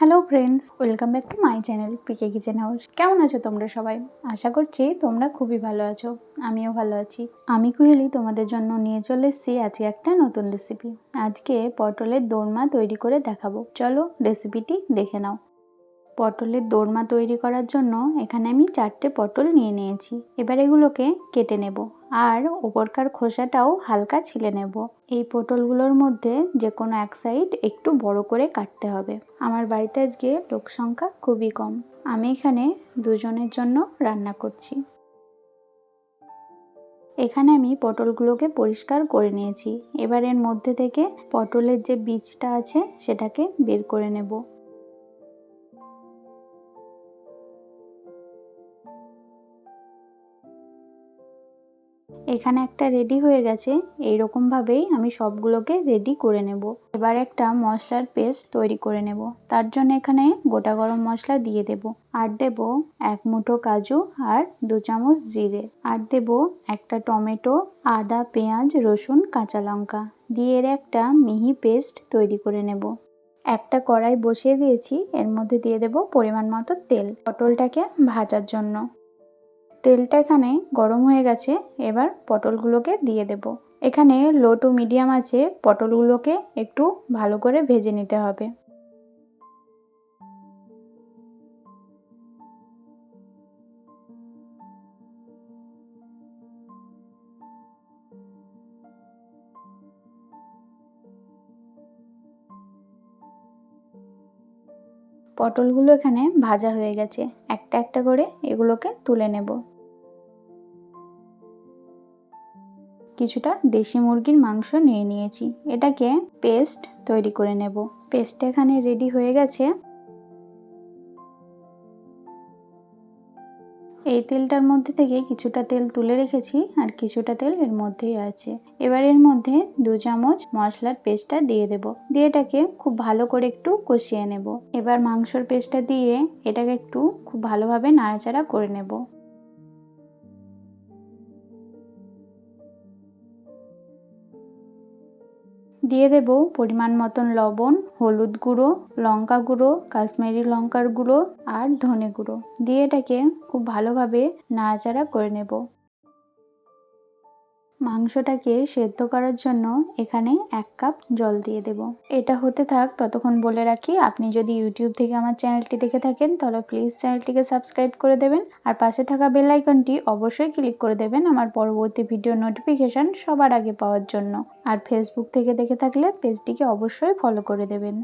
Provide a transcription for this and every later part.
Hello friends welcome back to my channel PK kitchen house কেমন আছো তোমরা সবাই? আশা করছি তোমরা খুবই ভালো আছো। আমিও ভালো আছি। আমি কুহেলি তোমাদের জন্য নিয়ে চলে এসেছি আজকে একটা নতুন রেসিপি আজকে পটলের দোরমা তৈরি করে দেখাবো। চলো রেসিপিটি দেখে নাও। পটলের দোরমা তৈরি করার জন্য এখানে আমি চারটে পটল নিয়ে নিয়েছি। এবার এগুলোকে কেটে নেব। আর ওপরকার খোসাটাও হালকা ছিলে নেব। এই পটলগুলোর মধ্যে যে কোনো এক সাইড একটু বড় করে কাটতে হবে। আমার বাড়িতে আজকে লোক সংখ্যা খুবই কম। আমি এখানে দুজনের জন্য রান্না করছি। এখানে আমি পটলগুলোকে পরিষ্কার করে নিয়েছি। এবার এর মধ্যে থেকে পটলের যে বীজটা আছে, সেটাকে বের করে নেব। এখানে একটা রেডি হয়ে গেছে। এই ভাবেই আমি সবগুলোকে রেডি করে নেব। এবার একটা মশলার পেস্ট তৈরি করে নেব। তার জন্য এখানে গোটা গরম মশলা দিয়ে দেব। আর দেব এক মুঠো কাজু আর দু চামচ জিরে। আর দেব একটা টমেটো, আদা, পেঁয়াজ, রসুন, কাঁচা লঙ্কা। দিয়ে এর একটা মিহি পেস্ট তৈরি করে নেব। একটা কড়াই বসিয়ে দিয়েছি। এর মধ্যে দিয়ে দেব পরিমাণ মতো তেল। পটলটাকে ভাজার জন্য। তেলটা এখানে গরম হয়ে গেছে, এবার পটলগুলোকে দিয়ে দেব। এখানে লো টু মিডিয়াম আছে, পটলগুলোকে একটু ভালো করে ভেজে নিতে হবে। পটলগুলো এখানে ভাজা হয়ে গেছে। একটা একটা করে এগুলোকে তুলে নেব। কিছুটা দেশি মুরগির মাংস নিয়ে নিয়েছি। এটাকে পেস্ট তৈরি করে নেব। পেস্ট এখানে রেডি হয়ে গেছে। এই তেলটার মধ্যে থেকে কিছুটা তেল তুলে রেখেছি আর কিছুটা তেল এর মধ্যেই আছে। এবার এর মধ্যে দু চামচ মশলার পেস্টটা দিয়ে দেব। দিয়ে এটাকে খুব ভালো করে একটু কষিয়ে নেব। এবার মাংসর পেস্টটা দিয়ে এটাকে একটু খুব ভালোভাবে নাড়াচাড়া করে নেব। দিয়ে দেব পরিমাণ মতন লবণ, হলুদ গুঁড়ো, লঙ্কা গুঁড়ো, কাশ্মীরি লঙ্কার গুঁড়ো আর ধনে গুঁড়ো। দিয়ে এটাকে খুব ভালোভাবে নাড়াচাড়া করে নেব। মাংসটাকে সেদ্ধ করার জন্য এখানে এক কাপ জল দিয়ে দেব। এটা হতে থাক, ততক্ষণ বলে রাখি, আপনি যদি ইউটিউব থেকে আমার চ্যানেলটি দেখে থাকেন, তাহলে প্লিজ চ্যানেলটিকে সাবস্ক্রাইব করে দেবেন। আর পাশে থাকা বেল আইকনটি অবশ্যই ক্লিক করে দেবেন আমার পরবর্তী ভিডিও নোটিফিকেশান সবার আগে পাওয়ার জন্য। আর ফেসবুক থেকে দেখে থাকলে পেজটিকে অবশ্যই ফলো করে দেবেন।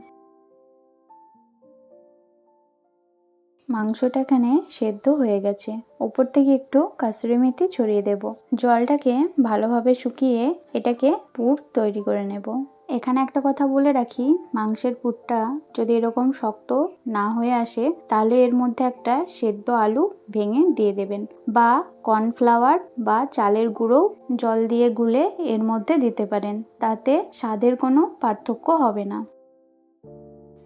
মাংসটা এখানে সেদ্ধ হয়ে গেছে। ওপর থেকে একটু কাসুরি মেথি ছড়িয়ে দেব। জলটাকে ভালোভাবে শুকিয়ে এটাকে পুর তৈরি করে নেব। এখানে একটা কথা বলে রাখি, মাংসের পুরটা যদি এরকম শক্ত না হয়ে আসে, তাহলে এর মধ্যে একটা সেদ্ধ আলু ভেঙে দিয়ে দেবেন বা কর্নফ্লাওয়ার বা চালের গুঁড়ো জল দিয়ে গুলে এর মধ্যে দিতে পারেন। তাতে স্বাদের কোনো পার্থক্য হবে না।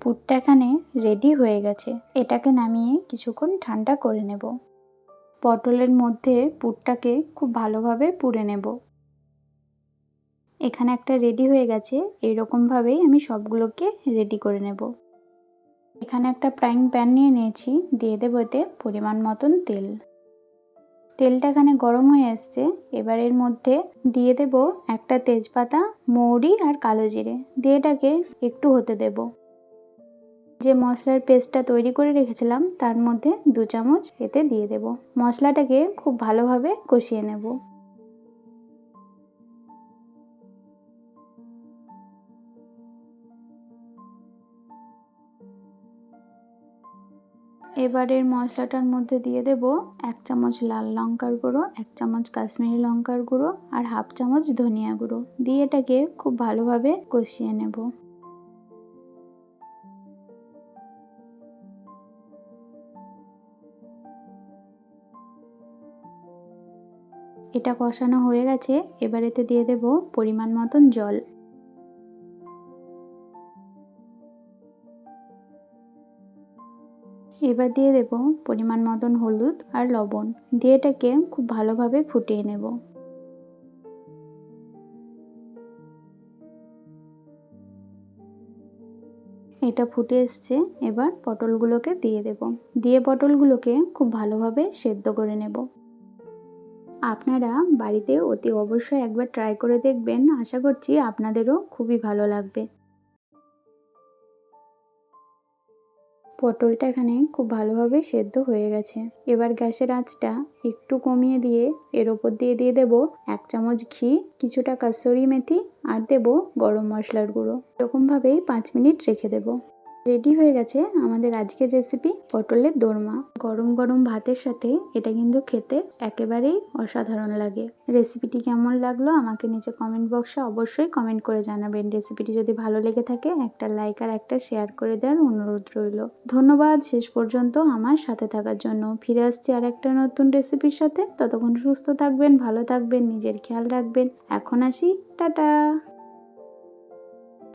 পুরটা এখানে রেডি হয়ে গেছে। এটাকে নামিয়ে কিছুক্ষণ ঠান্ডা করে নেব। পটলের মধ্যে পুরটাকে খুব ভালোভাবে পুড়ে নেব। এখানে একটা রেডি হয়ে গেছে। এইরকমভাবেই আমি সবগুলোকে রেডি করে নেব। এখানে একটা ফ্রাইং প্যান নিয়ে নিয়েছি। দিয়ে দেবো এতে পরিমাণ মতন তেল। তেলটা এখানে গরম হয়ে আসছে। এবার এর মধ্যে দিয়ে দেব একটা তেজপাতা, মৌরি আর কালো জিরে। দিয়ে এটাকে একটু হতে দেবো। যে মশলার পেস্টটা তৈরি করে রেখেছিলাম, তার মধ্যে দু চামচ এতে দিয়ে দেব। মশলাটাকে খুব ভালোভাবে কষিয়ে নেব। এবারের মশলাটার মধ্যে দিয়ে দেব এক চামচ লাল লঙ্কার গুঁড়ো, এক চামচ কাশ্মীরি লঙ্কার গুঁড়ো আর হাফ চামচ ধনিয়া গুঁড়ো। দিয়ে এটাকে খুব ভালোভাবে কষিয়ে নেব। এটা কষানো হয়ে গেছে, এবার এতে দিয়ে দেব পরিমাণ মতন জল। এবার দিয়ে দেব পরিমাণ মতন হলুদ আর লবণ, দিয়ে এটাকে খুব ভালোভাবে ফুটিয়ে নেব। এটা ফুটে এসছে, এবার পটলগুলোকে দিয়ে দেব। দিয়ে পটলগুলোকে খুব ভালোভাবে সেদ্ধ করে নেব। আপনারা বাড়িতে অতি অবশ্যই একবার ট্রাই করে দেখবেন। আশা করছি আপনাদেরও খুবই ভালো লাগবে। পটলটা এখানে খুব ভালোভাবে সেদ্ধ হয়ে গেছে। এবার গ্যাসের আঁচটা একটু কমিয়ে দিয়ে এর ওপর দিয়ে দিয়ে দেব এক চামচ ঘি, কিছুটা কাসুরি মেথি আর দেব গরম মশলার গুঁড়ো। এরকমভাবেই পাঁচ মিনিট রেখে দেবো। রেডি হয়ে গেছে আমাদের আজকের রেসিপি পটলের দোরমা। গরম গরম ভাতের সাথে এটা কিন্তু খেতে একেবারেই অসাধারণ লাগে। রেসিপিটি কেমন লাগল আমাকে নিচে কমেন্ট বক্সে অবশ্যই কমেন্ট করে জানাবেন। রেসিপিটি যদি ভালো লেগে থাকে, একটা লাইক আর একটা শেয়ার করে দেওয়ার অনুরোধ রইল। ধন্যবাদ শেষ পর্যন্ত আমার সাথে থাকার জন্য। ফিরে আসছি আর একটা নতুন রেসিপির সাথে। ততক্ষণ সুস্থ থাকবেন, ভালো থাকবেন, নিজের খেয়াল রাখবেন। এখন আসি, টাটা!